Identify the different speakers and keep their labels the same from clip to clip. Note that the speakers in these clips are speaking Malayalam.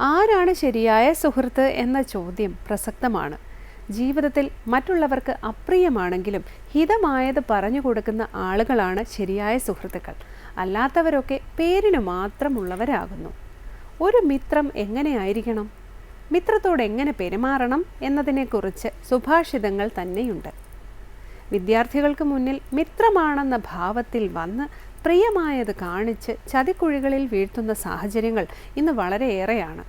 Speaker 1: ആരാണ് ശരിയായ സുഹൃത്ത് എന്ന ചോദ്യം പ്രസക്തമാണ്. ജീവിതത്തിൽ മറ്റുള്ളവർക്ക് അപ്രിയമാണെങ്കിലും ഹിതമായത് പറഞ്ഞു കൊടുക്കുന്ന ആളുകളാണ് ശരിയായ സുഹൃത്തുക്കൾ. അല്ലാത്തവരൊക്കെ പേരിന് മാത്രമുള്ളവരാകുന്നു. ഒരു മിത്രം എങ്ങനെയായിരിക്കണം മിത്രത്തോട് എങ്ങനെ പെരുമാറണം എന്നതിനെക്കുറിച്ച് സുഭാഷിതങ്ങൾ തന്നെയുണ്ട്. വിദ്യാർത്ഥികൾക്ക് മുന്നിൽ മിത്രമാണെന്ന ഭാവത്തിൽ വന്ന് പ്രിയമായത് കാണിച്ച് ചതിക്കുഴികളിൽ വീഴ്ത്തുന്ന സാഹചര്യങ്ങൾ ഇന്ന് വളരെയേറെയാണ്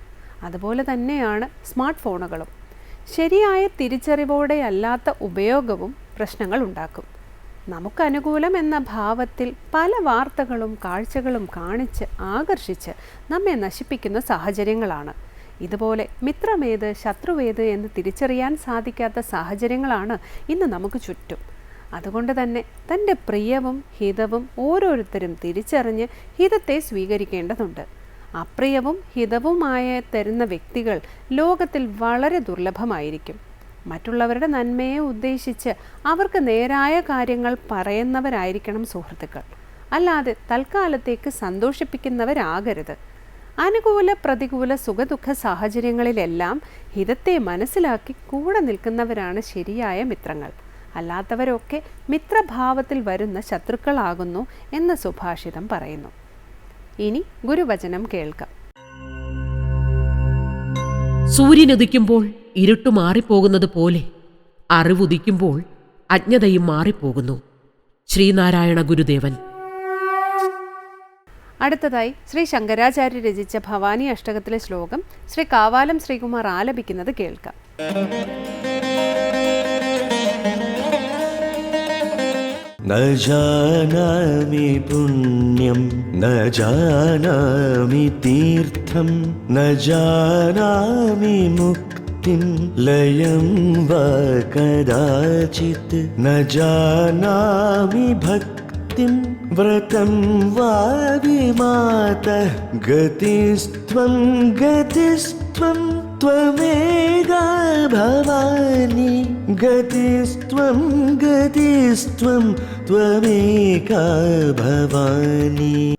Speaker 1: അതുപോലെ തന്നെയാണ് സ്മാർട്ട് ഫോണുകളും ശരിയായ തിരിച്ചറിവോടെ അല്ലാത്ത ഉപയോഗവും പ്രശ്നങ്ങൾ ഉണ്ടാക്കും. നമുക്കനുകൂലം എന്ന ഭാവത്തിൽ പല വാർത്തകളും കാഴ്ചകളും കാണിച്ച് ആകർഷിച്ച് നമ്മെ നശിപ്പിക്കുന്ന സാഹചര്യങ്ങളാണ്. ഇതുപോലെ മിത്രമേത് ശത്രുവേത് എന്ന് തിരിച്ചറിയാൻ സാധിക്കാത്ത സാഹചര്യങ്ങളാണ് ഇന്ന് നമുക്ക് ചുറ്റും. അതുകൊണ്ട് തന്നെ തന്റെ പ്രിയവും ഹിതവും ഓരോരുത്തരും തിരിച്ചറിഞ്ഞ് ഹിതത്തെ സ്വീകരിക്കേണ്ടതുണ്ട്. അപ്രിയവും ഹിതവുമായ തരുന്ന വ്യക്തികൾ ലോകത്തിൽ വളരെ ദുർലഭമായിരിക്കും. മറ്റുള്ളവരുടെ നന്മയെ ഉദ്ദേശിച്ച് അവർക്ക് നേരായ കാര്യങ്ങൾ പറയുന്നവരായിരിക്കണം സുഹൃത്തുക്കൾ. അല്ലാതെ തൽക്കാലത്തേക്ക് സന്തോഷിപ്പിക്കുന്നവരാകരുത്. അനുകൂല പ്രതികൂല സുഖദുഃഖ സാഹചര്യങ്ങളിലെല്ലാം ഹിതത്തെ മനസ്സിലാക്കി കൂടെ നിൽക്കുന്നവരാണ് ശരിയായ മിത്രങ്ങൾ. അല്ലാത്തവരൊക്കെ മിത്രഭാവത്തിൽ വരുന്ന ശത്രുക്കളാകുന്നു എന്ന് സുഭാഷിതം പറയുന്നു. ഇനി ഗുരുവചനം കേൾക്കാം.
Speaker 2: സൂര്യനുദിക്കുമ്പോൾ ഇരുട്ട് മാറിപ്പോകുന്നത് പോലെ അറിവുദിക്കുമ്പോൾ അജ്ഞതയും മാറിപ്പോകുന്നു. ശ്രീനാരായണ ഗുരുദേവൻ.
Speaker 1: അടുത്തതായി ശ്രീ ശങ്കരാചാര്യ രചിച്ച ഭവാനി അഷ്ടകത്തിലെ ശ്ലോകം ശ്രീ കാവാലം ശ്രീകുമാർ ആലപിക്കുന്നത് കേൾക്കാം.
Speaker 3: न जानामि पुण्यं न जानामि तीर्थं न जानामि मुक्तिं लयं वा कदाचित् न जानामि भक्तिं व्रतं वा विमातः गतिस्त्वं गतिस्त्वं त्वमेका भवानि गतिस्त्वं गतिस्त्वं त्वमेका भवानी।